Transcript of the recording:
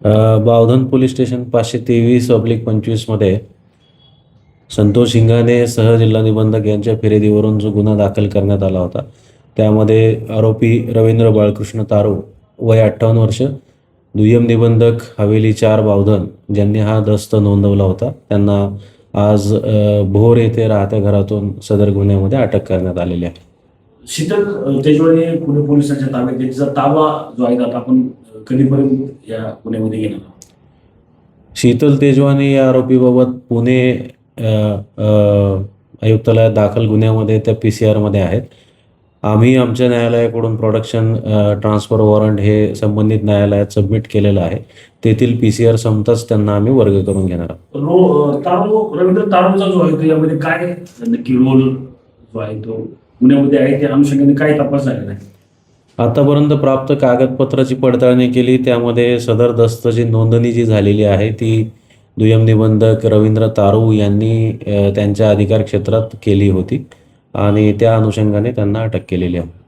Bavdhan police station पाचशे तेवीस oblique पंचवीसमध्ये Santosh हिंगाने सहजिल्हा निबंधक यांच्या फिर्यादीवरून जो गुन्हा दाखल करण्यात आला होता त्यामध्ये आरोपी रवींद्र बाळकृष्ण तारो वय अठ्ठावन्न वर्ष दुय्यम निबंधक हवेली चार बावधन ज्यांनी हा दस्त नोंदवला होता त्यांना आज भोर येथे राहत्या घरातून सदर गुन्ह्यामध्ये अटक करण्यात आलेली आहे. शीतल अ, तेजवाने पुणे पोलिसांच्या ताब्यात. तिचा ताबा जो आहे आता आपण कधीपर्यंत या पुण्यामध्ये घेणार? शीतल तेजवानी या आरोपीबाबत पुणे आयुक्तालयात दाखल गुन्ह्यामध्ये त्या पी सी आरमध्ये आहेत आम्ही आमच्या न्यायालयाकडून प्रोडक्शन ट्रान्सफर वॉरंट हे संबंधित न्यायालयात सबमिट केलेलं आहे तेथील पी सी आर संपताच त्यांना आम्ही वर्ग करून घेणार आहोत रवींद्र तारोचा जो आहे तो यामध्ये काय नक्की रोल जो आहे तो पुण्यामध्ये आहे त्या अनुषंगाने काही तपास झालेला आहे आतापर्यंत प्राप्त कागदपत्राची पडताळणी केली त्यामध्ये सदर दस्तची नोंदणी जी झालेली आहे ती दुय्यम निबंधक रवींद्र तारू यांनी त्यांच्या अधिकार क्षेत्रात केली होती आणि त्या अनुषंगाने त्यांना अटक केलेली आहे.